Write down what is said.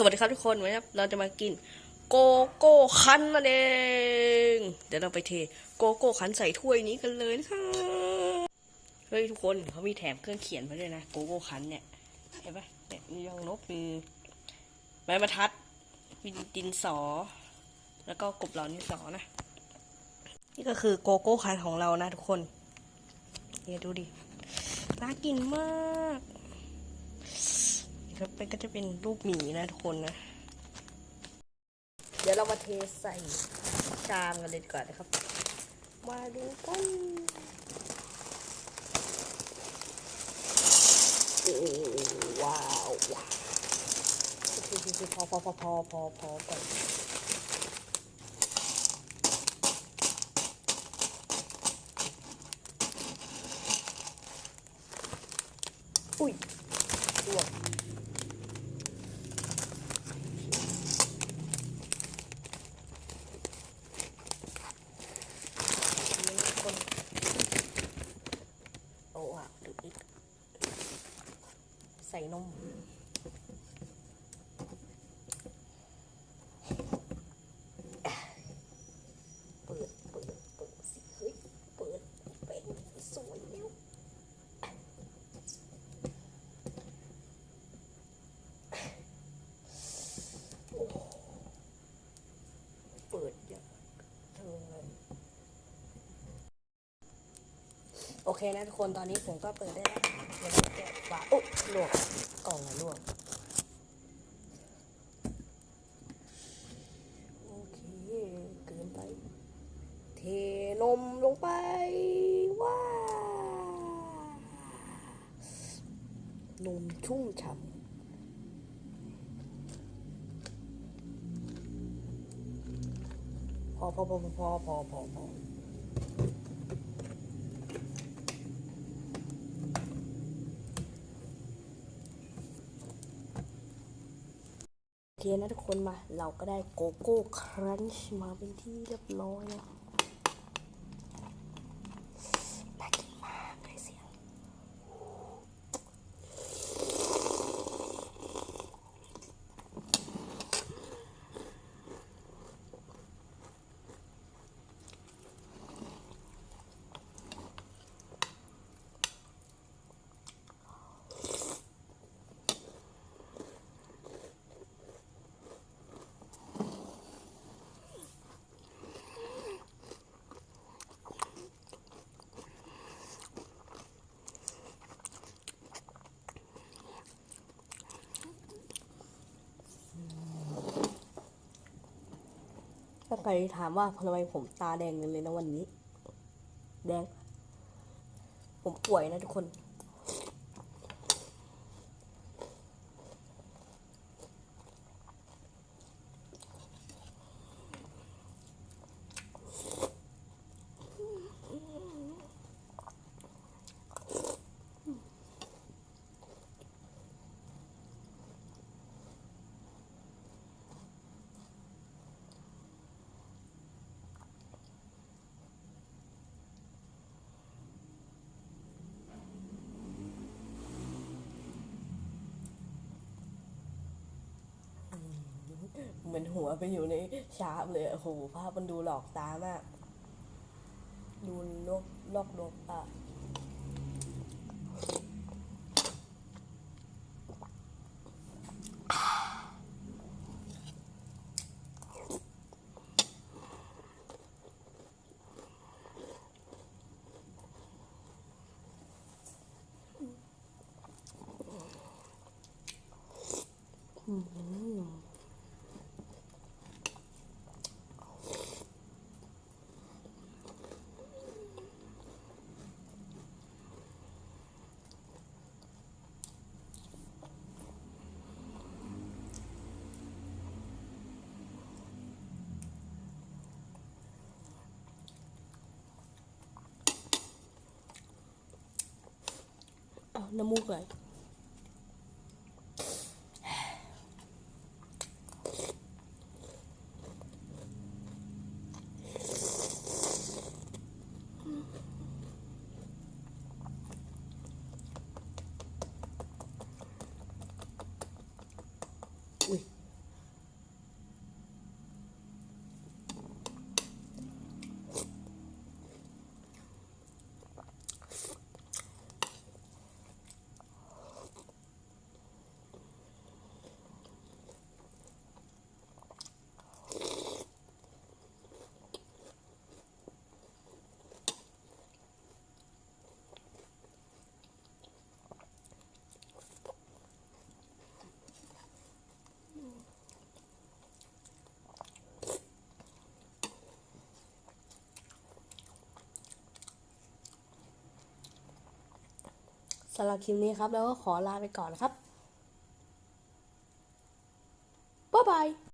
สวัสดีครับทุกคนวันนี้เราจะมากินโกโก้คั้นนั่นเอง เดี๋ยวเราไปเทโกโก้คั้นใส่ถ้วยนี้กันเลยนะคะเฮ้ยทุกคนเขามีแถมเครื่องเขียนมาด้วยนะโกโก้คั้นเนี่ยเห็นปะเนี่ยมียองนกมีไม้บรรทัดมีดินสอ แล้วก็กบเหล่านี้สอนะ นี่ก็คือโกโก้คั้นของเรานะทุกคนเนี่ยดูดิน่ากินมาก ครับเป็นก็จะเป็นรูปหมีนะทุกคนนะ เดี๋ยวเรามาเทใส่ชามกันเลยก่อนนะครับ มาดูกันโอ้ว้าวว้าวพอพอพอพอพอพอก่อนอุ้ยรวม คนโอ้อะดูอีก ใส่นม เปิด เปิด เปิดสิ เฮ้ย เปิด เป็นสวยแล้วโอ้เปิดอย่างเธอเลย โอเคนะทุกคนตอนนี้ผมก็เปิดได้แล้วเดี๋ยวแกะฝาโอ้ลวกกล่องอะลวกโอเคเกินไป เทนมลงไปว้านมชุ่มฉ่ำพอพอพอพอพอพอ โอเคนะทุกคนมา เราก็ได้โกโก้ครันช์มาเป็นที่เรียบร้อยแล้วน่ากินมากเลยเสียงถ้า ใครถามว่าทำไมผมตาแดงเลยนะวันนี้ แดง ผมป่วยนะทุกคน เหมือนหัวไปอยู่ในชาร์ปเลยโอ้โหภาพมันดูหลอกตามาก ดูลอกลอกดวงตาเอา น้ำมูกไหล สำหรับคลิปนี้ครับ แล้วก็ขอลาไปก่อนนะครับบ๊ายบาย